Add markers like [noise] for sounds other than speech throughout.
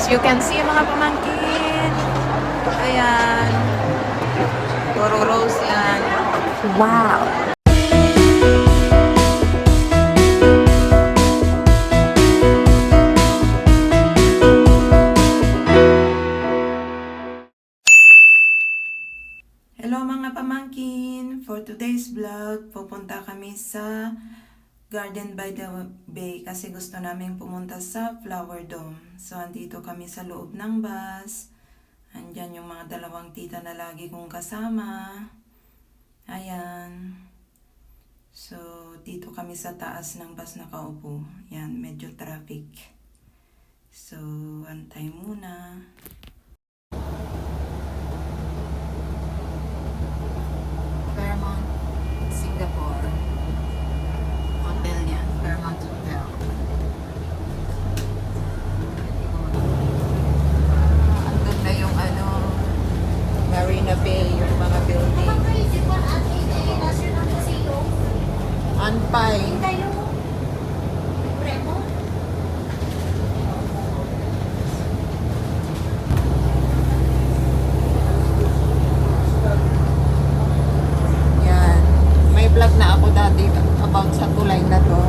As you can see, mga pamangkin. Ayan. Puro rose yan. Wow. Hello mga pamangkin! For today's vlog, pupunta kami sa Garden by the Bay kasi gusto namin pumunta sa Flower Dome. So, andito kami sa loob ng bus. Andyan yung mga dalawang tita na lagi kong kasama. Ayan. So, dito kami sa taas ng bus nakaupo. Yan, medyo traffic. So, antay muna. Fairmont, Singapore. Hotel yan, Fairmont Hotel. Andun na yung ano, Marina Bay, yung mga building. Anpay. Yan. May vlog na ako dati about sa tulay na to.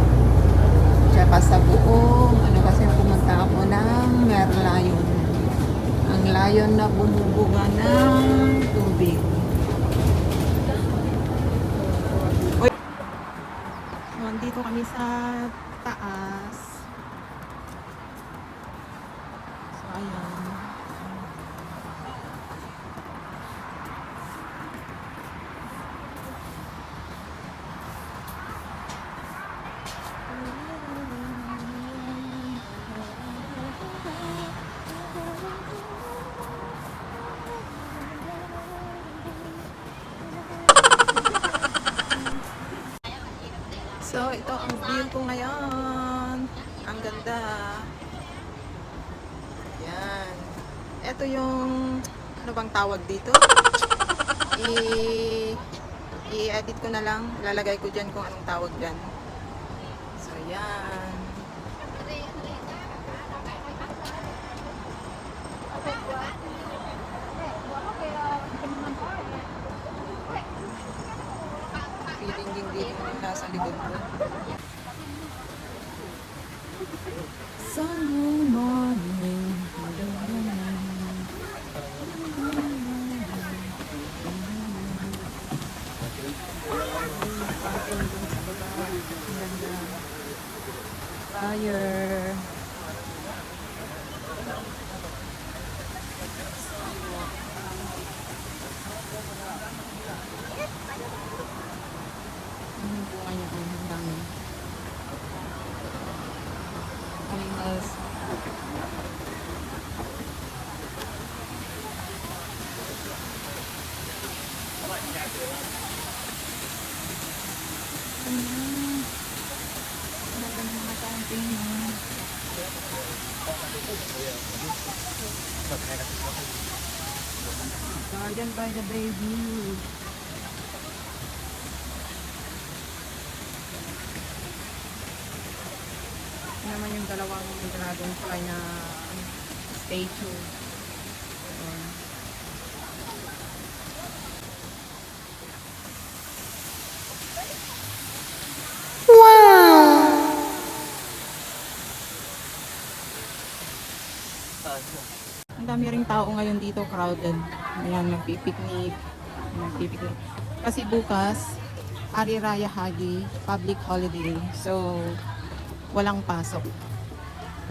Tsaka sa buong, ano kasi pumunta ako ng Merlion. Ang layon na bumubuga ng tubig. Uy. So, andito kami sa taas. So, ayan. So, ito ang view ko ngayon. Ang ganda. Yan. Ito yung, ano bang tawag dito? I, i-edit ko na lang. Lalagay ko dyan kung anong tawag dyan. So, yan. Feeling din din yung nasa likod ko. Morning. Fire. Ano po kaya ang dami? Animals. Ayan. Ganda ng mga camping, no? Garden by the baby. Naman yung dalawang dragonfly na statue. Ayan. Ang dami ring tao ngayon dito, crowded. Ayan, nagpipiknik. Nagpipiknik. Kasi bukas, Ari Raya Hagi, public holiday. So, walang pasok.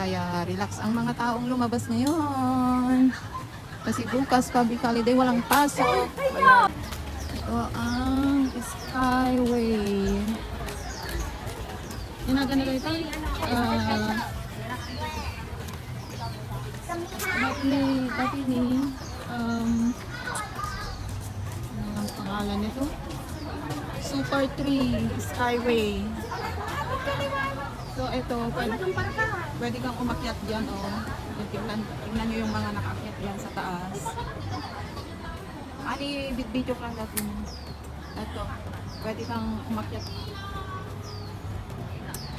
Kaya relax ang mga taong lumabas ngayon. Kasi bukas, public holiday, walang pasok. Ito ang Skyway. Ginagano ko ito? Dati ni, dati ni, Super 3 Skyway. So, ito, pwede, kang umakyat dyan, o. Oh. Tingnan, tingnan nyo yung mga nakakyat dyan sa taas. Ani, bit-video ka lang natin. Ito, pwede kang umakyat.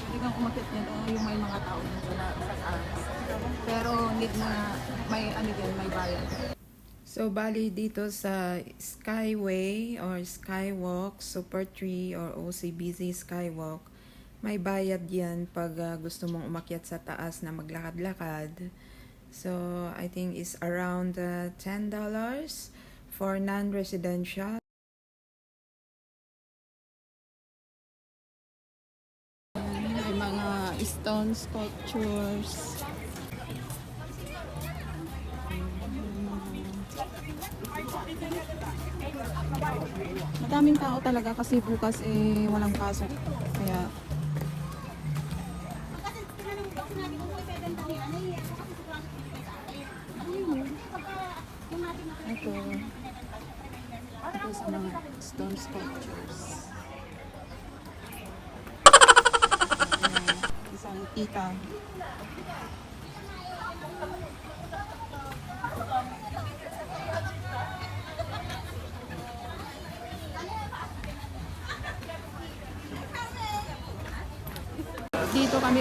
Pwede kang umakyat dyan, o. Yung may mga tao dyan sa, taas. Pero, need na may ano yan, may bayad. So, bali dito sa Skyway or Skywalk, Super Tree or OCBC Skywalk, may bayad yan pag ah, gusto mong umakyat sa taas na maglakad-lakad. So, I think is around ah, $10 for non-residential. May mga stone sculptures. Madaming tao talaga kasi bukas eh walang pasok. Kaya ito. Ito sa mga stone sculptures. Ayan, isang tita.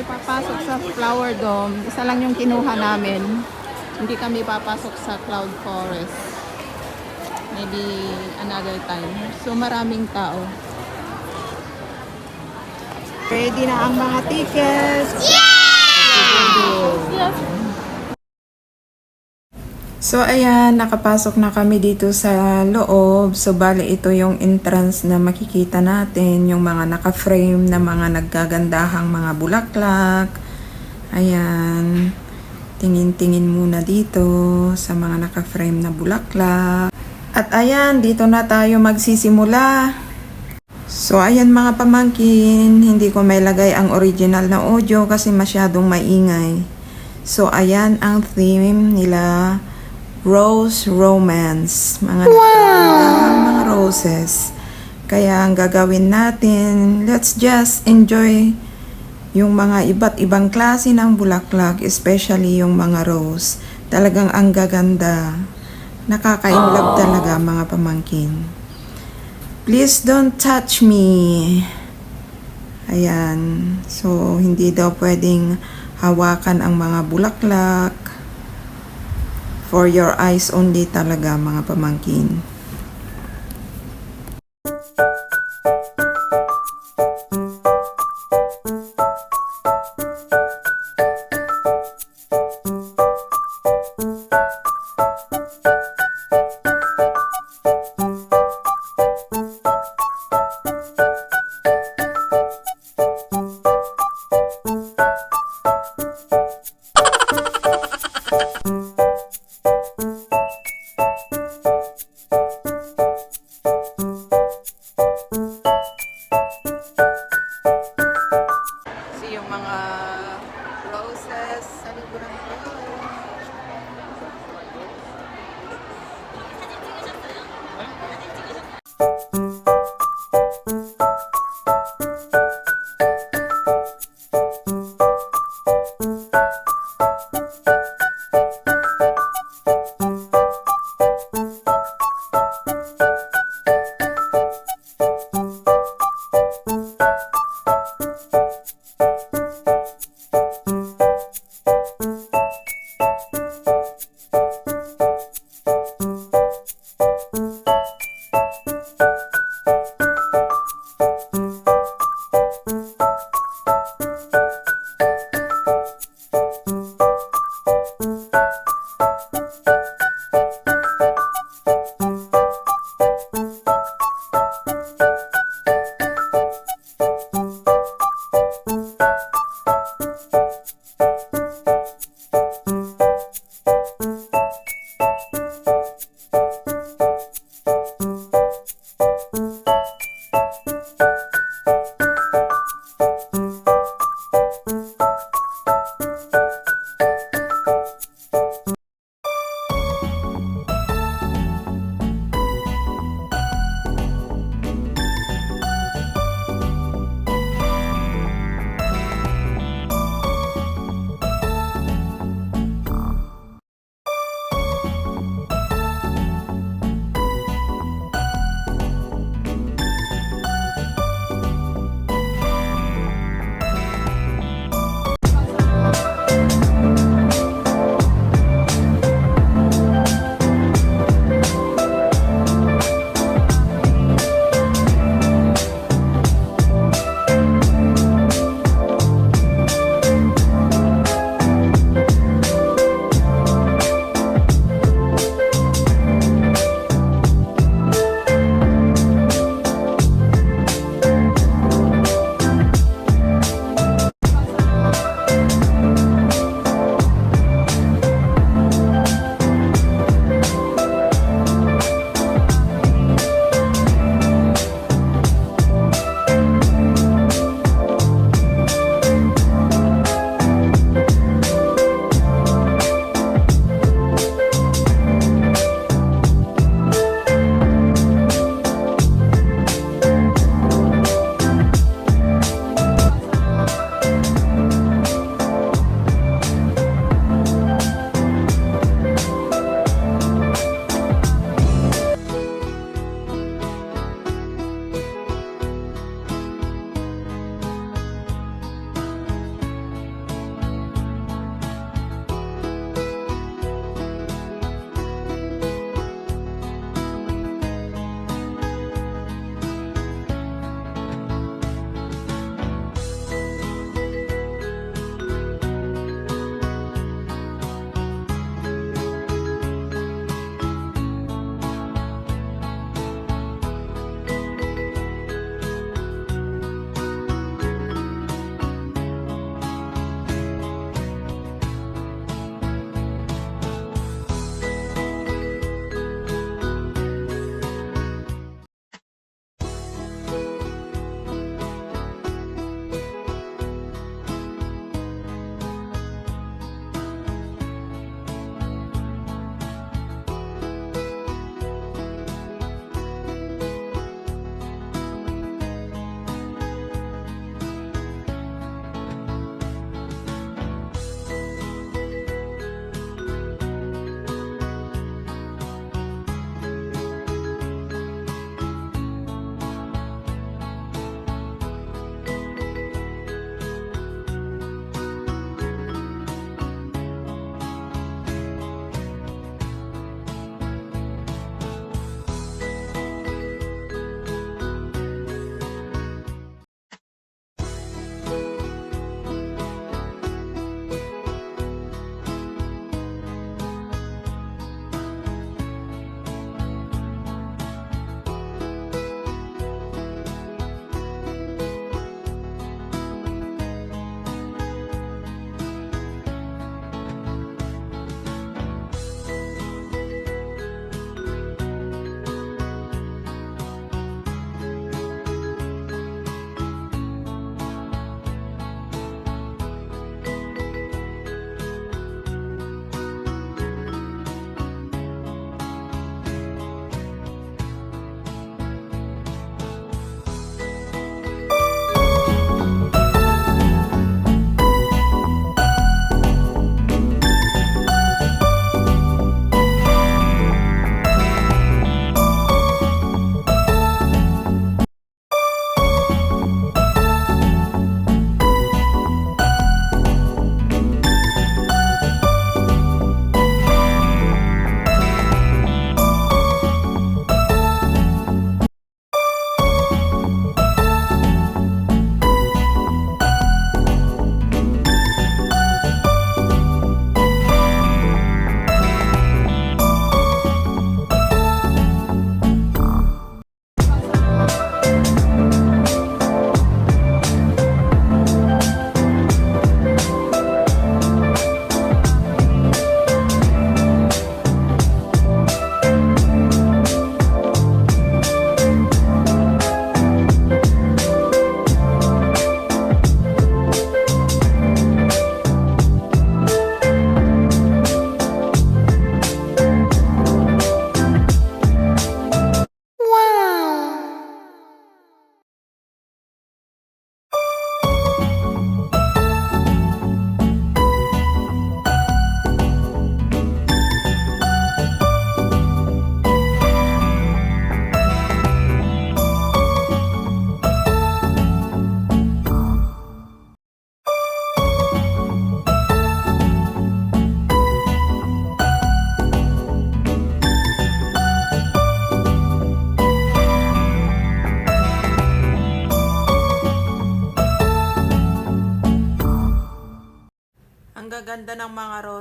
Kami papasok sa Flower Dome. Isa lang yung kinuha namin. Hindi kami papasok sa Cloud Forest. Maybe another time. So maraming tao. Ready na ang mga tickets! So ayan, nakapasok na kami dito sa loob. So bali ito yung entrance na makikita natin, yung mga naka-frame na mga naggagandahang mga bulaklak. Ayan. Tingin-tingin muna dito sa mga naka-frame na bulaklak. At ayan, dito na tayo magsisimula. So ayan mga pamangkin, hindi ko may lagay ang original na audio kasi masyadong maingay. So ayan ang theme nila, Rose Romance. Mga wow! mga roses. Kaya ang gagawin natin, let's just enjoy yung mga iba't ibang klase ng bulaklak, especially yung mga rose. Talagang ang gaganda. Nakaka-inlove talaga mga pamangkin. Please don't touch me. Ayan. So, hindi daw pwedeng hawakan ang mga bulaklak. For your eyes only talaga, mga pamangkin.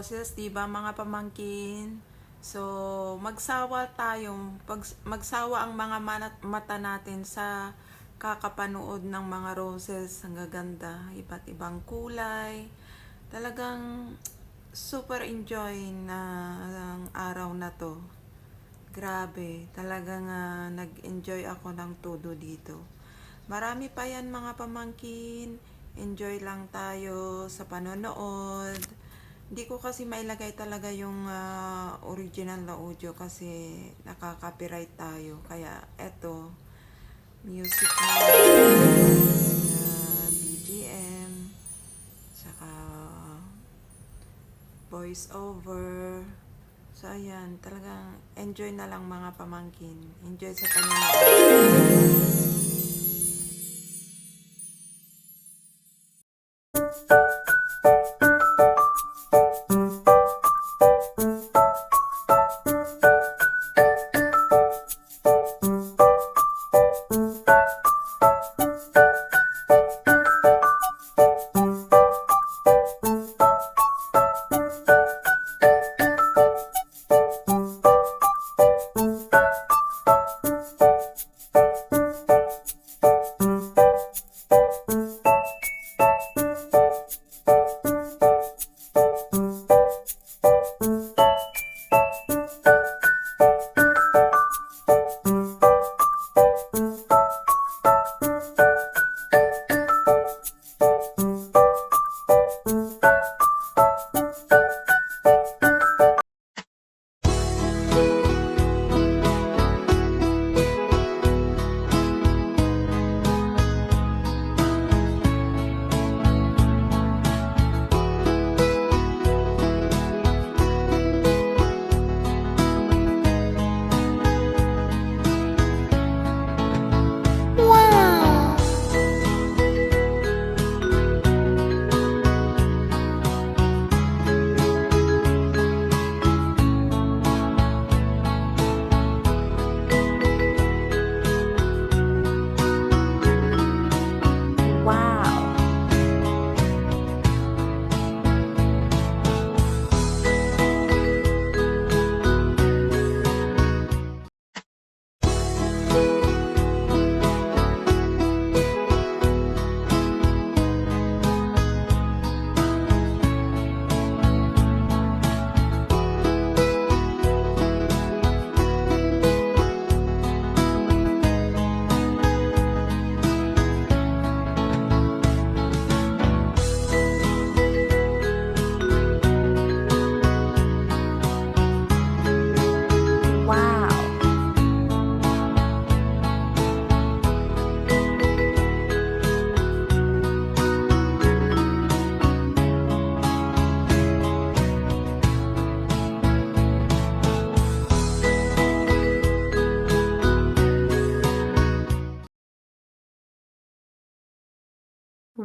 Roses, di ba mga pamangkin? So, magsawa tayong, pag, magsawa ang mga manat- mata natin sa kakapanood ng mga roses. Ang gaganda, iba't ibang kulay. Talagang super enjoy na ang araw na to. Grabe, talagang ah, nag-enjoy ako ng todo dito. Marami pa yan mga pamangkin. Enjoy lang tayo sa panonood. Hindi ko kasi mailagay talaga yung ah, original na audio kasi nakaka-copyright tayo. Kaya eto, music na ah, BGM, saka voice over. So, ayan, talagang enjoy na lang mga pamangkin. Enjoy sa panonood.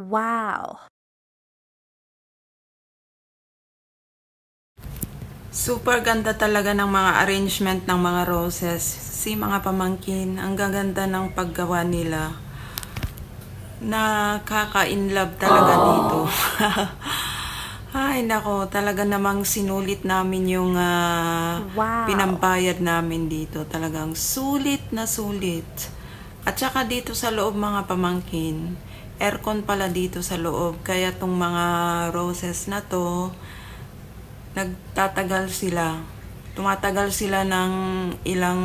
Wow. Super ganda talaga ng mga arrangement ng mga roses. Si mga pamangkin, ang gaganda ng paggawa nila. Nakaka-inlove talaga dito. [laughs] Ay, nako, talaga namang sinulit namin yung ah, Wow. pinambayad namin dito. Talagang sulit na sulit. At saka dito sa loob mga pamangkin, aircon pala dito sa loob. Kaya tong mga roses na to, nagtatagal sila. Tumatagal sila ng ilang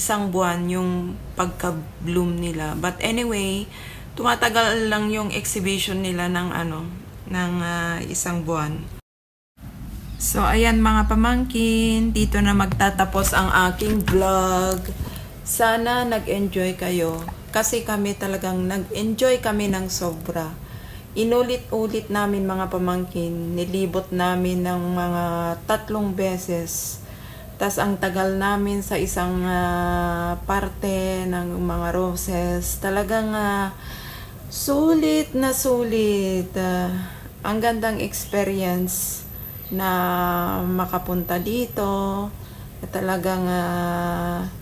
isang buwan yung pagka-bloom nila. But anyway, tumatagal lang yung exhibition nila ng ano, ng ah, isang buwan. So, ayan mga pamangkin, dito na magtatapos ang aking vlog. Sana nag-enjoy kayo. Kasi kami talagang nag-enjoy kami ng sobra. Inulit-ulit namin mga pamangkin, nilibot namin ng mga tatlong beses. Tas ang tagal namin sa isang ah, parte ng mga roses. Talagang ah, sulit na sulit. Ah, ang gandang experience na makapunta dito. Talagang ah,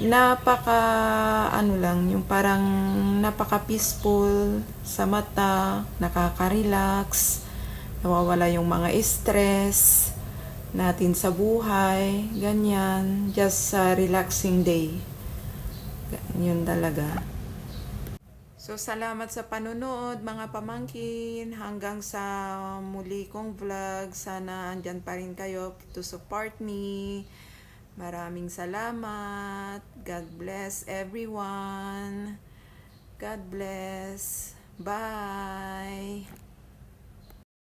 napaka ano lang, yung parang napaka peaceful sa mata, nakaka-relax. nawawala yung mga stress natin sa buhay. Ganyan. Just a relaxing day. Yun talaga. So, salamat sa panonood mga pamangkin. Hanggang sa muli kong vlog. Sana andyan pa rin kayo to support me. Maraming salamat. God bless everyone. God bless. Bye.